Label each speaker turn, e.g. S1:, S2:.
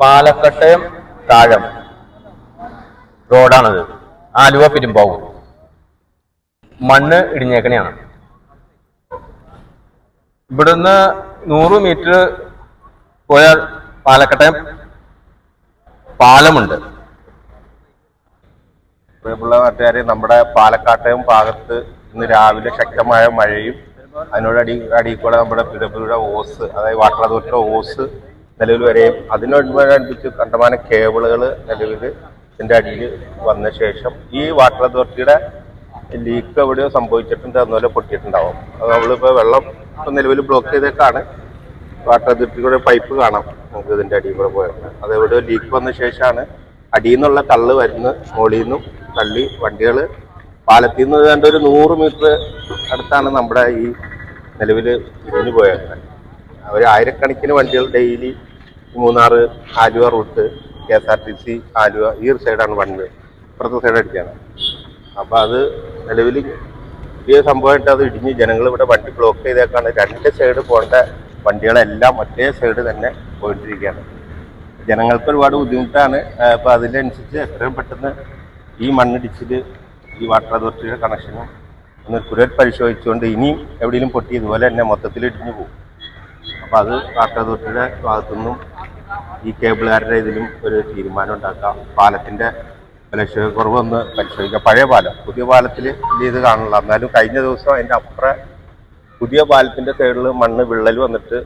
S1: പാലക്കട്ടയം താഴം റോഡാണത്. ആലുവ പെരുമ്പാവൂർ. മണ്ണ് ഇടിഞ്ഞേക്കണിയാണ്. ഇവിടുന്ന് നൂറ് മീറ്റർ പോയാൽ പാലക്കട്ടയം പാലമുണ്ട്.
S2: പ്രിയമുള്ള നാട്ടുകാരെ നമ്മുടെ പാലക്കാട്ടയം ഭാഗത്ത് ഇന്ന് രാവിലെ ശക്തമായ മഴയും അതിനോട് അടി അടിയിൽ കൂടെ നമ്മുടെ പിടപ്പിയുടെ ഓസ് അതായത് വാട്ടർ അതോറിറ്റിയുടെ ഓസ് നിലവിൽ വരെയും അതിനോടനുബന്ധിച്ച് കണ്ടമാനം കേബിളുകൾ നിലവിൽ ഇതിന്റെ അടിയിൽ വന്ന ശേഷം ഈ വാട്ടർ അതോറിറ്റിയുടെ ലീക്ക് എവിടെയോ സംഭവിച്ചിട്ടുണ്ട് അതുപോലെ പൊട്ടിയിട്ടുണ്ടാവും. അത് നമ്മളിപ്പോൾ വെള്ളം ഇപ്പം നിലവിൽ ബ്ലോക്ക് ചെയ്തേക്കാണ്. വാട്ടർ അതോറിറ്റിയുടെ പൈപ്പ് കാണാം. നമുക്ക് ഇതിന്റെ അടിയിൽ കൂടെ പോയത് അത് എവിടെയോ ലീക്ക് വന്ന ശേഷമാണ് അടിയിൽ നിന്നുള്ള തള്ള് വരുന്ന മുകളിൽ നിന്നും തള്ളി വണ്ടികൾ പാലത്തിൽ നിന്ന് ഏതാണ്ട് ഒരു നൂറ് മീറ്റർ അടുത്താണ് നമ്മുടെ ഈ നിലവിൽ ഇടിഞ്ഞു പോയത്. ഒരു ആയിരക്കണക്കിന് വണ്ടികൾ daily Munnar Aluva route K S R T C Aluva ഈ ഒരു സൈഡാണ് വണ്ടി. ഇപ്പുറത്തെ സൈഡ് അടിക്കുകയാണ് അപ്പോൾ അത് നിലവിൽ ഈ സംഭവമായിട്ട് അത് ഇടിഞ്ഞ് ജനങ്ങൾ ഇവിടെ വണ്ടി ബ്ലോക്ക് ചെയ്തേക്കാണ്. രണ്ട് സൈഡ് പോകേണ്ട വണ്ടികളെല്ലാം ഒറ്റേ സൈഡ് തന്നെ പോയിട്ടിരിക്കുകയാണ്. ജനങ്ങൾക്ക് ഒരുപാട് ബുദ്ധിമുട്ടാണ്. അപ്പോൾ അതിനനുസരിച്ച് എത്രയും പെട്ടെന്ന് ഈ മണ്ണിടിച്ചിൽ ഈ വാട്ടർ അതോറിറ്റിയുടെ കണക്ഷനും ഒന്ന് കുരൽ പരിശോധിച്ചുകൊണ്ട് ഇനിയും എവിടെയെങ്കിലും പൊട്ടി ഇതുപോലെ തന്നെ മൊത്തത്തിൽ ഇടിഞ്ഞു പോകും. അപ്പോൾ അത് വാട്ടർ അതോറിറ്റിയുടെ ഭാഗത്തുനിന്നും ഈ കേബിളുകാരുടെ ഇതിലും ഒരു തീരുമാനം ഉണ്ടാക്കാം. പാലത്തിന്റെ ലക്ഷ്യക്കുറവൊന്ന് പരിശോധിക്കാം. പഴയ പാലം പുതിയ പാലത്തിൽ ഇത് കാണില്ല എന്നാലും കഴിഞ്ഞ ദിവസം അതിന്റെ അപ്പുറം പുതിയ പാലത്തിന്റെ സൈഡിൽ മണ്ണ് വിള്ളൽ വന്നിട്ട്